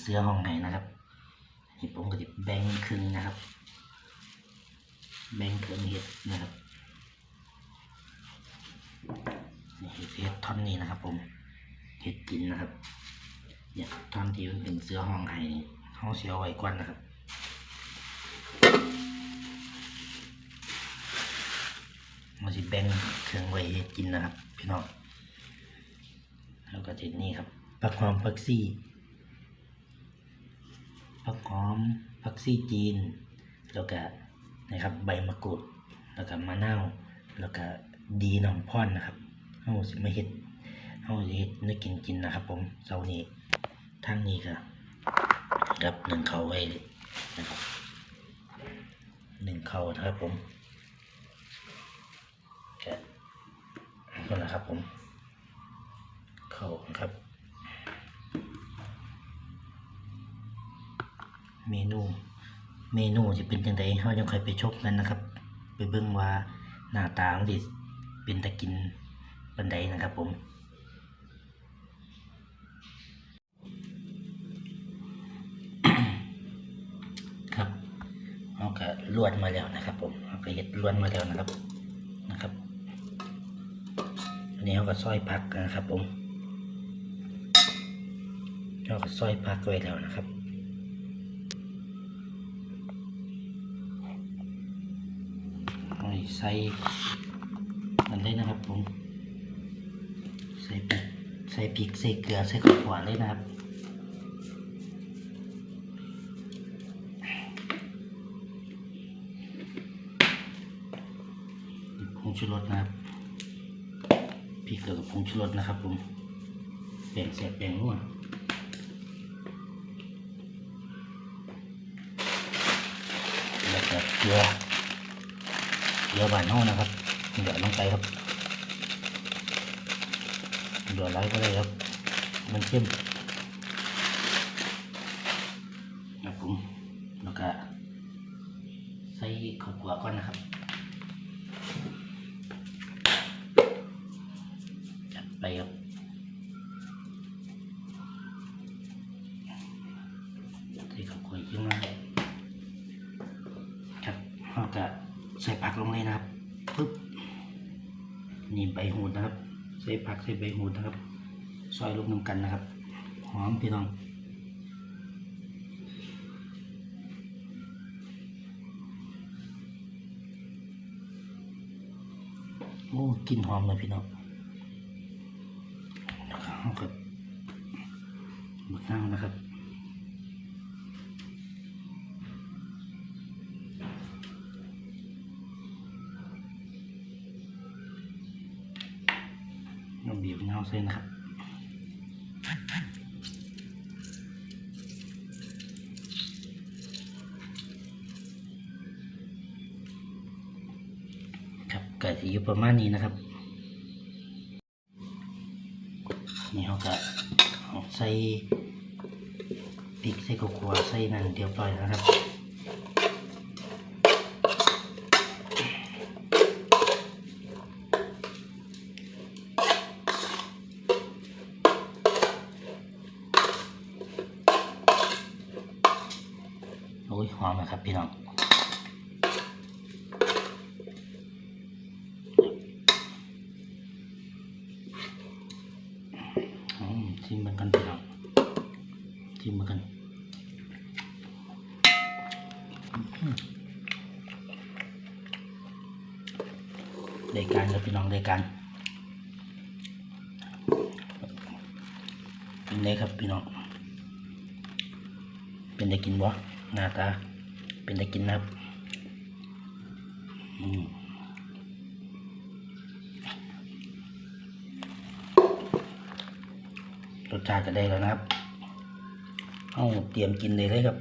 เสื้อห้องไหนนะครับนี่ผมก็จะแบ่งครึ่งนะครับ แบ่งครึ่งเห็ดนะครับเห็ดเห็ดท่อนนี้นะครับ ผมเห็ดกินนะครับเนี่ยท่อนที่มันเป็นเสื้อห้องไห้นี่เขาเสียไว้ก่อนนะครับมันจะแบ่งเครื่องไว้เฮ็ดกินนะครับ พี่น้องแล้วก็ทีนี้ครับผักหอมผักซี่ ผักหอมผักซี่จีน แล้วก็นะครับใบมะกรูดแล้วก็มะนาวแล้วก็ดีน้ำพ่อนนะครับเฮาสิมาเฮ็ดเฮาสิเฮ็ดนึกกินกินนะครับ ผมเช้านี้ทางนี้ก็รับหนึ่งเขาไว้นะครับหนึ่งเขานะครับผมแกะนั่นแหละครับผม เขาครับ เมนูเมนูจะเป็นยังไงเรายังค่อยไปชมกันนะครับ ไปเบิ่งว่าหน้าตามันสิเป็นตะกินบันไดนะครับผมครับเราก็ลวดมาแล้วนะครับ ผมเราก็เห็ดลวนมาแล้วนะครับนะครับอันนี้เราก็ซอยผักนะครับ ผมเราก็ซอยผักไว้แล้วนะครับ เอา ใส่มันเลยนะครับผม ใส่พริกใส่พริกใส่เกลือใส่ข้าวหวานเลยนะครับผงชูรสนะครับพริกเกลือกับผงชูรสนะครับผมแบ่งแสบแบ่งนัวแล้วก็เกลือ เกลือบานเฮานะครับเดี๋ยวลงไปครับเดี๋ยวไล่ก็ได้ครับ มันเข้มครับผมแล้วก็ใส่ข้าวคั่วก่อนนะครับจัดไปครับใส่ข้าวคั่วขึ้นมาครับเราจะ ใส่ผักลงเลยนะครับปึ๊บนี่ใบหูดนะครับ ใส่ผักใส่ใบหูดนะครับ ซอยลูกน้ำกันนะครับ หอมพี่น้องโอ้กลินหอมเลยพี่น้องแล้วก็เอากับมะนาวนะครับ น้ำบีบมะนาวใส่นะครับครับก่ที่อยู่ประมาณนี้นะครับ นี่เขาก็ใส่พริกใส่ข้าวคั่วใส่นั่นเรียบร้อยนะครับ หอมนะครับพี่น้องอืมชิมมันกันพี่น้องชิมมันกันอื้อหือได้การครับพี่น้องได้การเป็นไงครับพี่น้องเป็นได้กินบ่หน้าตา เป็นได้กินนะครับรสชาติก็ได้แล้วนะครับเอาเตรียมกินเลยเลยครับ